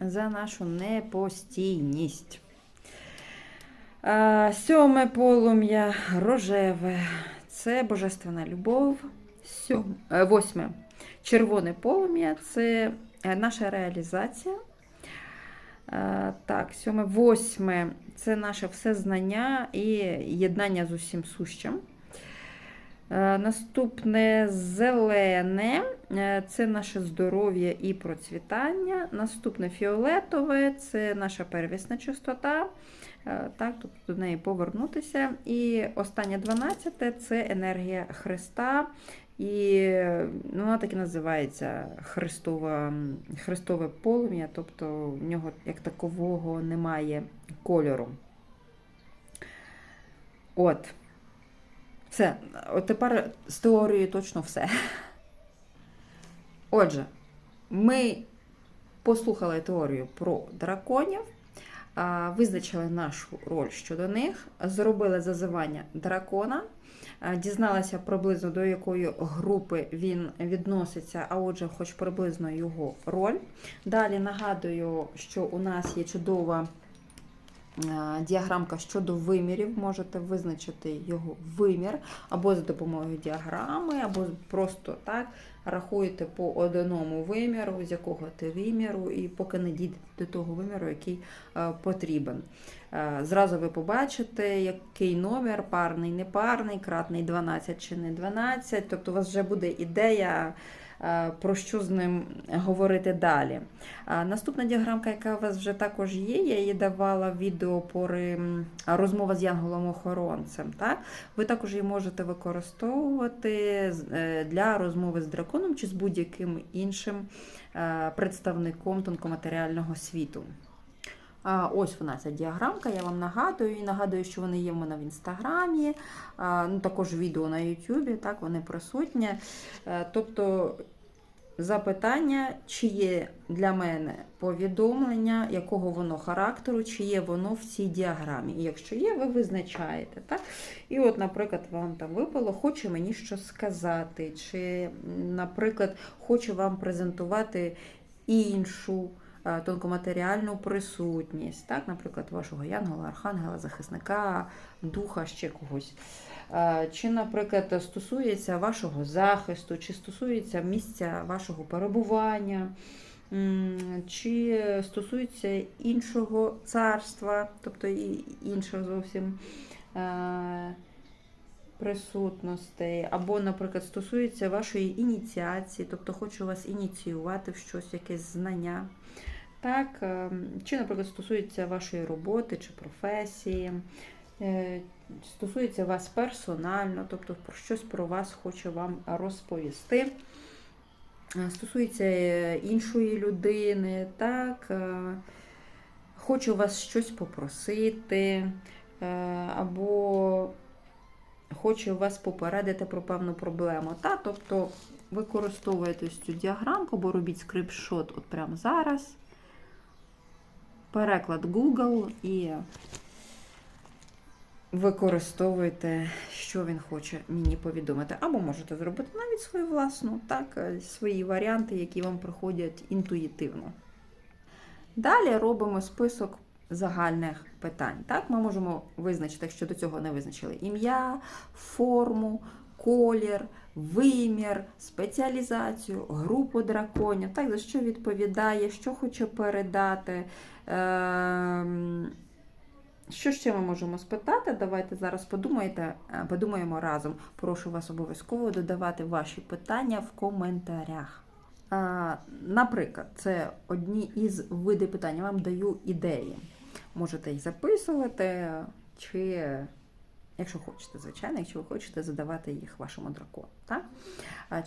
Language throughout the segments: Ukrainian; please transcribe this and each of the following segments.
за нашу непостійність. Сьоме полум'я рожеве це божественна любов. Е, Восьме червоне полум'я це е, наша реалізація. Так, сьоме, восьме це наше всезнання і єднання з усім сущим. Е, Наступне зелене е, це наше здоров'я і процвітання. Наступне фіолетове це наша первісна чистота. Е, Так, тобто до неї повернутися. І останнє 12 це енергія Христа. І ну, вона так і називається Христова, Христове полум'я, тобто в нього як такового немає кольору. От. Все. От тепер з теорією точно все. Отже, ми послухали теорію про драконів, визначили нашу роль щодо них, зробили зазивання дракона, дізналися приблизно до якої групи він відноситься, а отже, хоч приблизно його роль. Далі нагадую, що у нас є чудова діаграмка щодо вимірів. Можете визначити його вимір або за допомогою діаграми, або просто так рахуєте по одному виміру, з якого ти виміру, і поки не дійдете до того виміру, який е, потрібен. Е, Зразу ви побачите, який номер, парний, непарний, кратний 12 чи не 12. Тобто у вас вже буде ідея, е, про що з ним говорити далі. Наступна діаграмка, яка у вас вже також є, я її давала відео пори розмова з янголом-охоронцем. Так? Ви також її можете використовувати е, для розмови з драконом чи з будь-яким іншим е, представником тонкоматеріального світу. А, Ось вона ця діаграмка, я вам нагадую. І нагадую, що вони є в мене в інстаграмі, ну, також відео на Ютубі, так, вони присутні. Е, Тобто запитання, чи є для мене повідомлення, якого воно характеру, чи є воно в цій діаграмі. І якщо є, ви визначаєте. Так? І от, наприклад, вам там випало, хоче мені щось сказати, чи, наприклад, хочу вам презентувати іншу тонкоматеріальну присутність, так, наприклад, вашого янгола, архангела, захисника, духа, ще когось. Е, Чи, наприклад, стосується вашого захисту, чи стосується місця вашого перебування, чи стосується іншого царства, тобто іншого зовсім е, присутностей, або, наприклад, стосується вашої ініціації, тобто хочу вас ініціювати в щось, якесь знання. Так, е, чи, наприклад, стосується вашої роботи чи професії, е, стосується вас персонально, тобто про щось про вас хоче вам розповісти. Е, Стосується іншої людини, так, хочу вас щось попросити, або хочу вас попередити про певну проблему. Та, тобто використовуєте цю діаграмку, або робіть скрипшот от прямо зараз. Переклад Google і використовуєте, що він хоче мені повідомити. Або можете зробити навіть свою власну, так, свої варіанти, які вам приходять інтуїтивно. Далі робимо список загальних питань. Так, ми можемо визначити, якщо до цього не визначили ім'я, форму, колір, вимір, спеціалізацію, групу драконів, так, за що відповідає, що хоче передати. Ем, що ще ми можемо спитати? Давайте зараз подумайте, е, подумаємо разом. Прошу вас обов'язково додавати ваші питання в коментарях. Наприклад, це одні із види питань. Я вам даю ідеї. Можете їх записувати, чи, якщо хочете, звичайно, якщо ви хочете задавати їх вашому дракону. Так?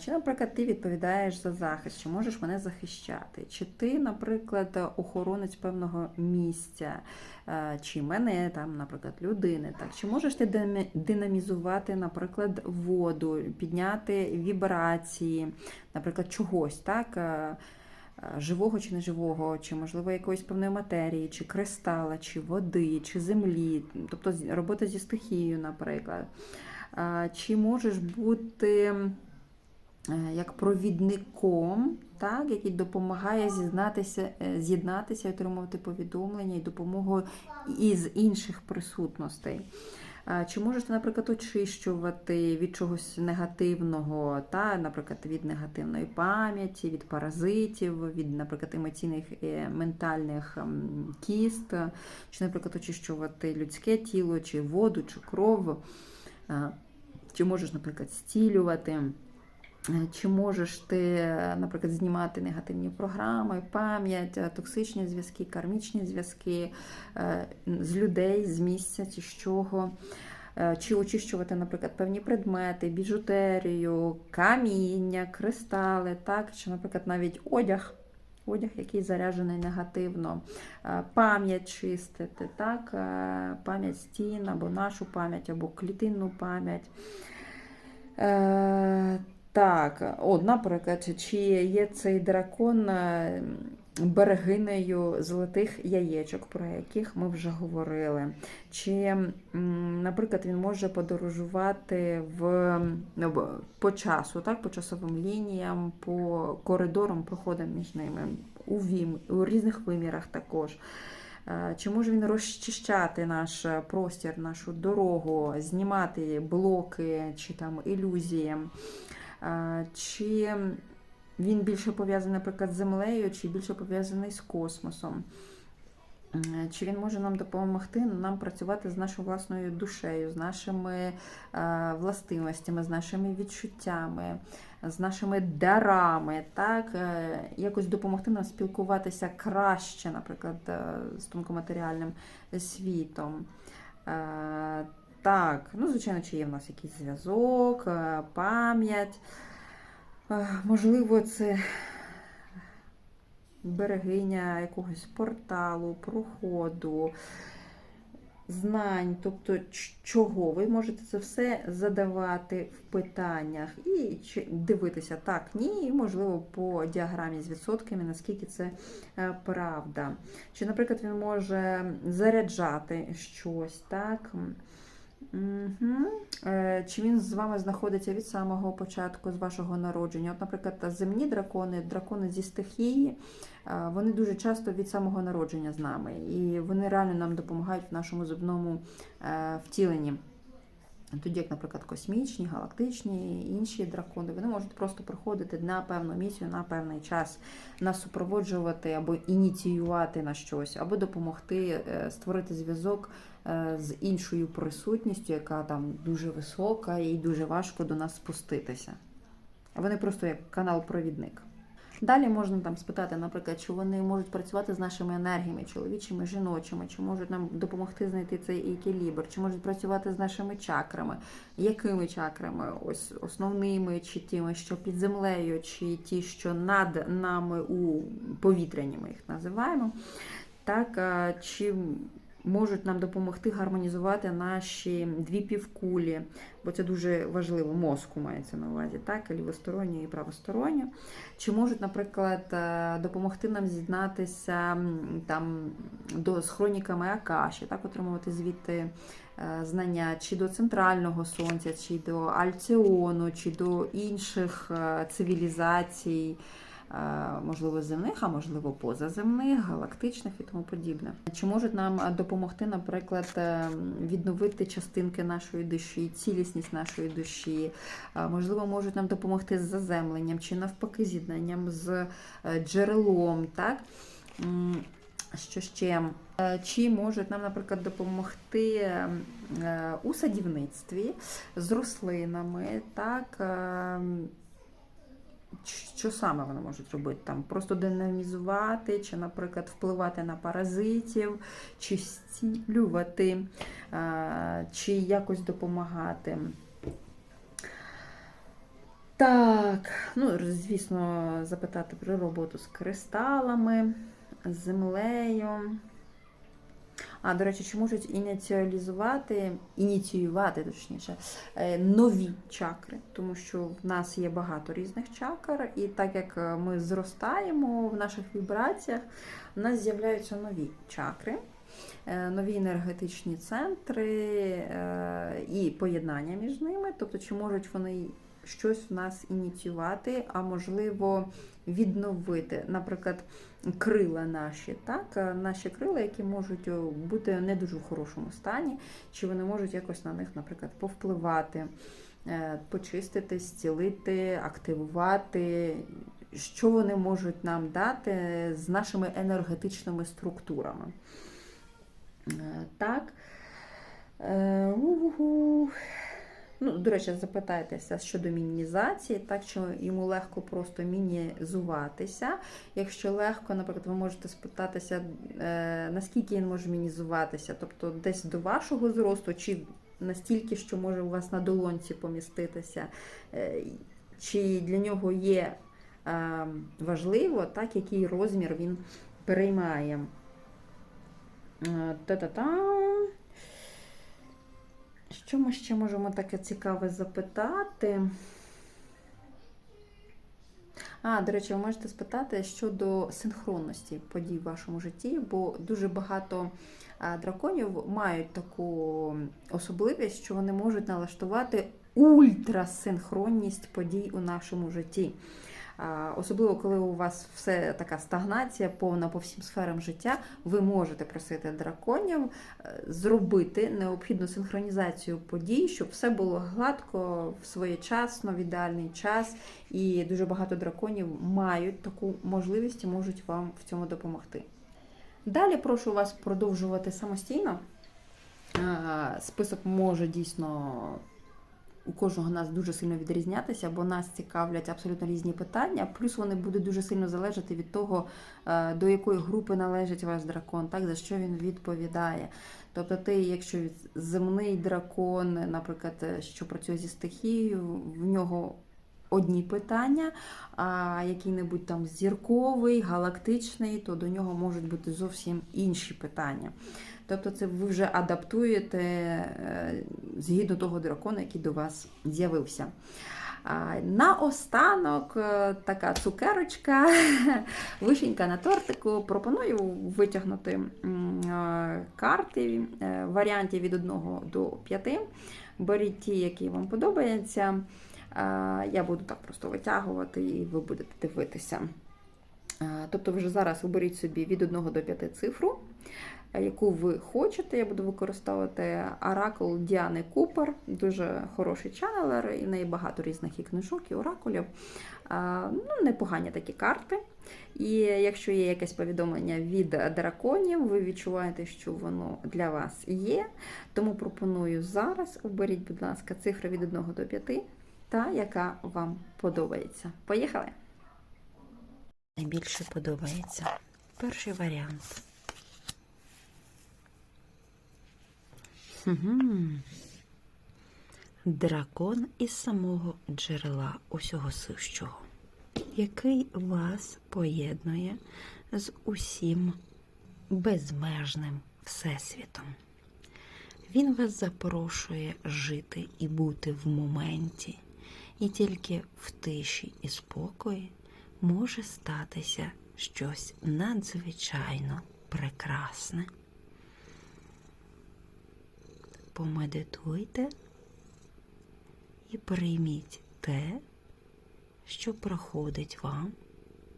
Чи, наприклад, ти відповідаєш за захист, чи можеш мене захищати? Чи ти, наприклад, охоронець певного місця, чи мене, там, наприклад, людини? Так? Чи можеш ти динамізувати, наприклад, воду, підняти вібрації, наприклад, чогось, так? Е, е, Живого чи неживого, чи, можливо, якоїсь певної матерії, чи кристала, чи води, чи землі, тобто робота зі стихією, наприклад. Чи можеш бути е, як провідником, так, який допомагає зізнатися, е, з'єднатися, отримувати повідомлення і допомогу із інших присутностей. Е, Чи можете, наприклад, очищувати від чогось негативного, та, наприклад, від негативної пам'яті, від паразитів, від, наприклад, емоційних і ментальних ем, кіст, чи, наприклад, очищувати людське тіло, чи воду, чи кров, Е, чи можеш, наприклад, стілювати. Е, Чи можеш ти, е, наприклад, знімати негативні програми, пам'ять, е, токсичні зв'язки, кармічні зв'язки з людей, з місця чи з чого? Чи очищувати, наприклад, певні предмети, біжутерію, каміння, кристали, так? чи, наприклад, навіть одяг, одяг, який заряджений негативно, пам'ять чистити, так? пам'ять стін або нашу пам'ять, або клітинну пам'ять. Так, от, наприклад, чи є цей дракон е, берегинею золотих яєчок, про яких ми вже говорили. Чи, наприклад, він може подорожувати в, ну, по часу, так, по часовим лініям, по коридорам, проходам між ними, у, вім, у різних вимірах також. Е, Чи може він розчищати наш е, простір, нашу дорогу, знімати блоки чи там ілюзії? Е, Чи він більше пов'язаний, наприклад, з землею, чи більше пов'язаний з космосом? Е, Чи він може нам допомогти нам працювати з нашою власною душею, з нашими е, властивостями, з нашими відчуттями, з нашими дарами, так? Е, якось допомогти нам спілкуватися краще, наприклад, е, з тонкоматеріальним світом. Так, ну, звичайно, чи є в нас якийсь зв'язок, е, пам'ять. Е, Можливо, це берегиня якогось порталу, проходу, знань, тобто чого. Ви можете це все задавати в питаннях і дивитися так, ні, і можливо по діаграмі з відсотками, наскільки це е, правда. Чи, наприклад, він може заряджати щось, так? Угу. Чи він з вами знаходиться від самого початку, з вашого народження? От, наприклад, земні дракони, дракони зі стихії, е, вони дуже часто від самого народження з нами, і вони реально нам допомагають в нашому зубному е, втіленні. Тоді, як, наприклад, космічні, галактичні, інші дракони, вони можуть просто приходити на певну місію, на певний час, нас супроводжувати або ініціювати на щось, або допомогти е, створити зв'язок е, з іншою присутністю, яка там дуже висока і дуже важко до нас спуститися. Вони просто як канал-провідник. Далі можна там спитати, наприклад, чи вони можуть працювати з нашими енергіями, чоловічими, жіночими, чи можуть нам допомогти знайти цей екілібр, чи можуть працювати з нашими чакрами, якими чакрами? Ось основними, чи тими, що під землею, чи ті, що над нами у повітряні, ми їх називаємо. Так, чи можуть нам допомогти гармонізувати наші дві півкулі, бо це дуже важливо, мозку мається на увазі, так, і і правосторонню. Чи можуть, наприклад, е, допомогти нам з'єднатися там до з хроніками Акаші, так, отримувати звідти е, знання, чи до центрального сонця, чи до Альціону, чи до інших е, цивілізацій. Е, Можливо, земних, а можливо, позаземних, галактичних і тому подібне. Чи можуть нам е, допомогти, наприклад, е, відновити частинки нашої душі, цілісність нашої душі? Можливо, можуть нам допомогти з заземленням чи навпаки з'єднанням з джерелом, так? Що ще? Чи можуть нам, наприклад, допомогти у садівництві з рослинами, так? Що саме вони можуть робити? Там просто динамізувати, чи, наприклад, впливати на паразитів, чи зцілювати, е, чи якось допомагати. Так, ну, звісно, запитати про роботу з кристалами, з землею. А, до речі, чи можуть ініціалізувати, ініціювати, точніше, е, нові чакри, тому що в нас є багато різних чакр, і так як е, ми зростаємо в наших вібраціях, у нас з'являються нові чакри, е, нові енергетичні центри і поєднання між ними. Тобто, чи можуть вони щось в нас ініціювати, а можливо відновити, наприклад, крила наші, так? наші крила, які можуть бути не дуже в хорошому стані, чи вони можуть якось на них, наприклад, повпливати, е, почистити, зцілити, активувати. Що вони можуть нам дати з нашими енергетичними структурами? Е, Так. Е, у-у-у. Ну, до речі, запитайтеся щодо мінімізації, так що йому легко просто мінізуватися. Якщо легко, наприклад, ви можете спитатися, е, наскільки він може мінізуватися, тобто десь до вашого зросту, чи настільки, що може у вас на долонці поміститися, е, чи для нього є е, важливо, так, який розмір він переймає. Е, Та-та-та. Що ми ще можемо таке цікаве запитати? А, до речі, ви можете спитати щодо синхронності подій в вашому житті, бо дуже багато драконів мають таку особливість, що вони можуть налаштувати ультрасинхронність подій у нашому житті. Особливо, коли у вас все така стагнація, повна по всім сферам життя, ви можете просити драконів е, зробити необхідну синхронізацію подій, щоб все було гладко, своєчасно, в ідеальний час. І дуже багато драконів мають таку можливість і можуть вам в цьому допомогти. Далі прошу вас продовжувати самостійно. Список може дійсно у кожного нас дуже сильно відрізнятися, бо нас цікавлять абсолютно різні питання. Плюс вони будуть дуже сильно залежати від того, е, до якої групи належить ваш дракон, так за що він відповідає. Тобто, ти, якщо земний дракон, наприклад, е, що працює зі стихією, в нього одні питання, а який-небудь там зірковий, галактичний, то до нього можуть бути зовсім інші питання. Тобто це ви вже адаптуєте е, згідно того дракона, який до вас з'явився. Наостанок е, така цукерочка, вишенька на тортику. Пропоную витягнути е, карти варіантів від 1 до 5. Беріть ті, які вам подобаються. А, Я буду так просто витягувати, і ви будете дивитися. Тобто, вже зараз оберіть собі від 1 до 5 цифру, е, яку ви хочете. Я буду використовувати Оракул Діани Купер, дуже хороший чанелер, і в неї багато різних і книжок, і оракулів. Ну, непогані такі карти. І якщо є якесь повідомлення від драконів, ви відчуваєте, що воно для вас є. Тому пропоную зараз оберіть, будь ласка, цифри від 1 до 5, та яка вам подобається. Поїхали! найбільше подобається. Перший варіант. Дракон із самого джерела усього сущого, який вас поєднує з усім безмежним всесвітом. Він вас запрошує жити і бути в моменті, і тільки в тиші і спокої може статися щось надзвичайно прекрасне. Помедитуйте і прийміть те, що проходить вам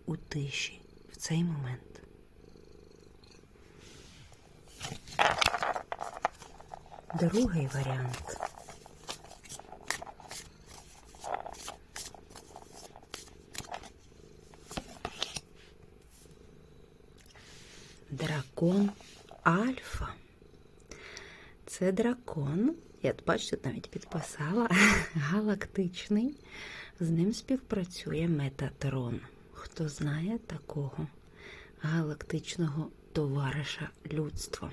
у тиші в цей момент. Другий варіант. Дракон Альфа. Це дракон, я бачите, навіть підписала, галактичний. З ним співпрацює Метатрон. Хто знає такого галактичного товариша людства?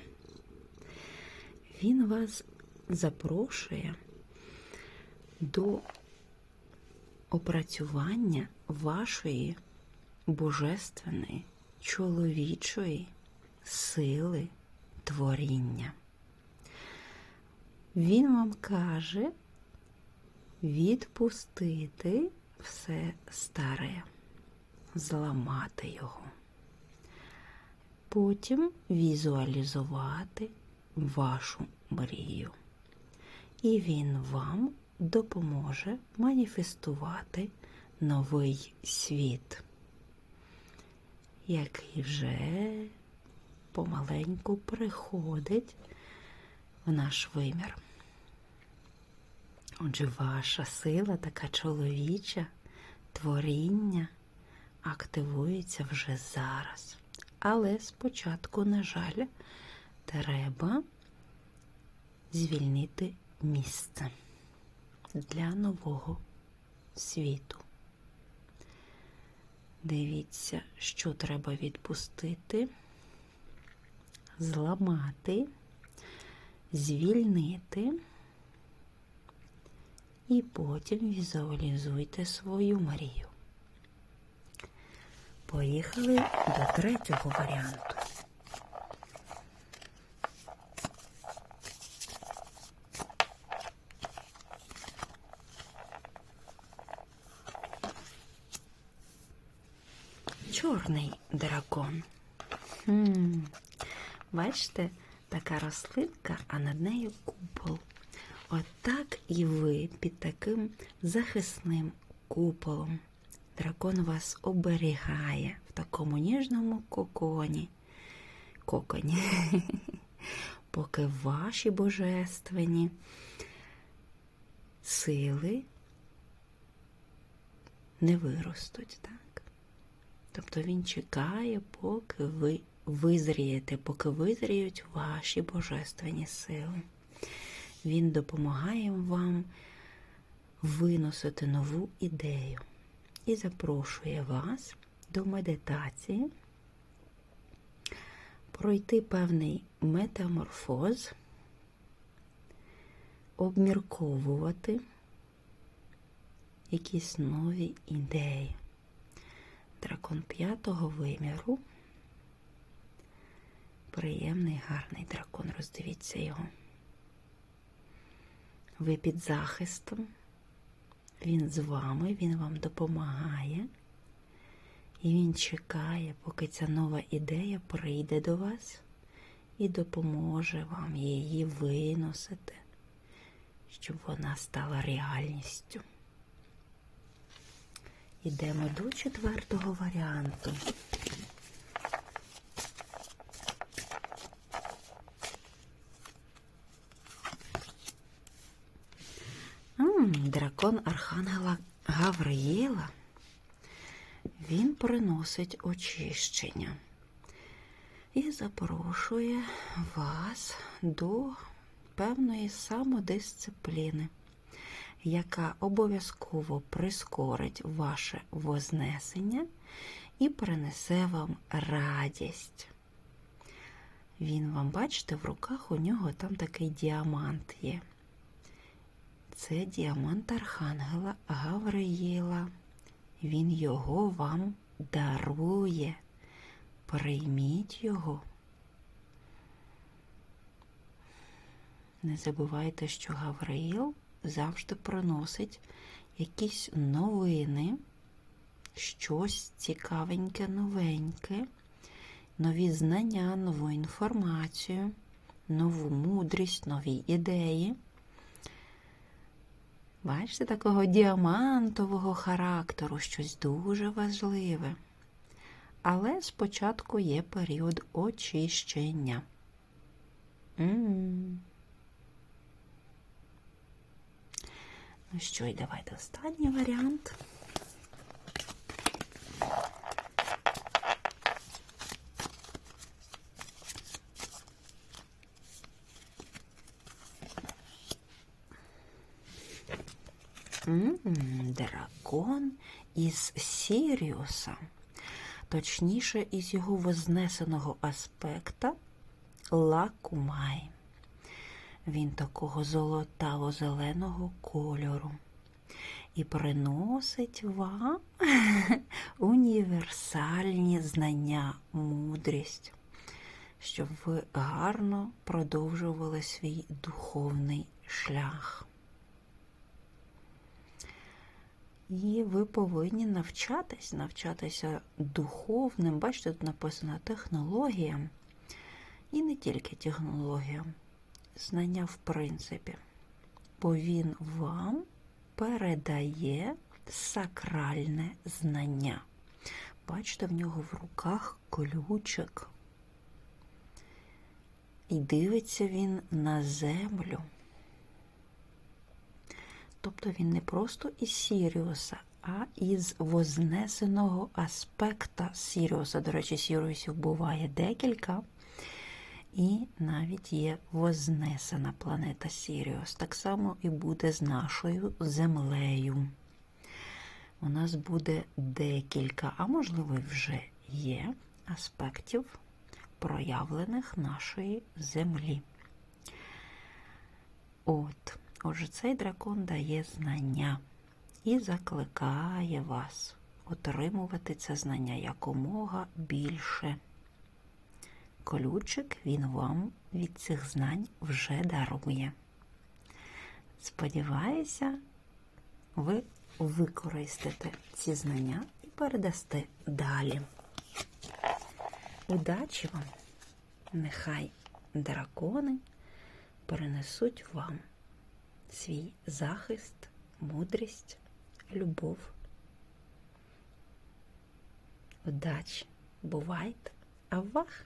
Він вас запрошує до опрацювання вашої божественної чоловічої сили творіння. Він вам каже відпустити все старе, зламати його. Потім візуалізувати вашу мрію. І він вам допоможе маніфестувати новий світ, який вже помаленьку приходить в наш вимір. Отже, ваша сила, така чоловіча, творіння активується вже зараз. Але спочатку, на жаль, треба звільнити місце для нового світу. Дивіться, що треба відпустити, зламати, звільнити. І потім візуалізуйте свою мрію. Поїхали до третього варіанту. Чорний дракон. Хм. Бачите, така рослинка, а над нею купол. Отак і ви під таким захисним куполом. Дракон вас оберігає в такому ніжному коконі. Коконі. Поки ваші божественні сили не виростуть, так? Тобто він чекає, поки ви визрієте, поки визріють ваші божественні сили. Він допомагає вам виносити нову ідею і запрошує вас до медитації, пройти певний метаморфоз, обмірковувати якісь нові ідеї. Дракон п'ятого виміру. Приємний, гарний дракон, роздивіться його. Ви під захистом, він з вами, він вам допомагає, і він чекає, поки ця нова ідея прийде до вас і допоможе вам її виносити, щоб вона стала реальністю. Йдемо до четвертого варіанту. М, Дракон Архангела Гавриїла, він приносить очищення і запрошує вас до певної самодисципліни, яка обов'язково прискорить ваше вознесення і принесе вам радість. Він вам, бачите, в руках у нього там такий діамант є. Це діамант Архангела Гавриїла. Він його вам дарує. Прийміть його. Не забувайте, що Гавриїл завжди приносить якісь новини, щось цікавеньке, новеньке, нові знання, нову інформацію, нову мудрість, нові ідеї. Бачите, такого діамантового характеру, щось дуже важливе. Але спочатку є період очищення. М-м. Ну що, і давайте останній варіант. Дракон із Сіріуса, точніше, із його вознесеного аспекта Лакумай. Він такого золотаво-зеленого кольору і приносить вам універсальні знання, мудрість, щоб ви гарно продовжували свій духовний шлях. І ви повинні навчатись, навчатися духовним. Бачите, тут написано технологіям. І не тільки технологіям, знання в принципі. бо він вам передає сакральне знання. Бачите, в нього в руках колючок. І дивиться він на землю. Тобто він не просто із Сіріуса, а із вознесеного аспекта Сіріуса. До речі, Сіріусів буває декілька. І навіть є вознесена планета Сіріус. Так само і буде з нашою Землею. У нас буде декілька, а можливо, вже є аспектів проявлених нашої Землі. От, отже, цей дракон дає знання і закликає вас отримувати це знання якомога більше. Колючик він вам від цих знань вже дарує. Сподіваюся, ви використаєте ці знання і передасте далі. Удачі вам! Нехай дракони перенесуть вам свій захист, мудрість, любов. Удачі! Бувайте! Авах!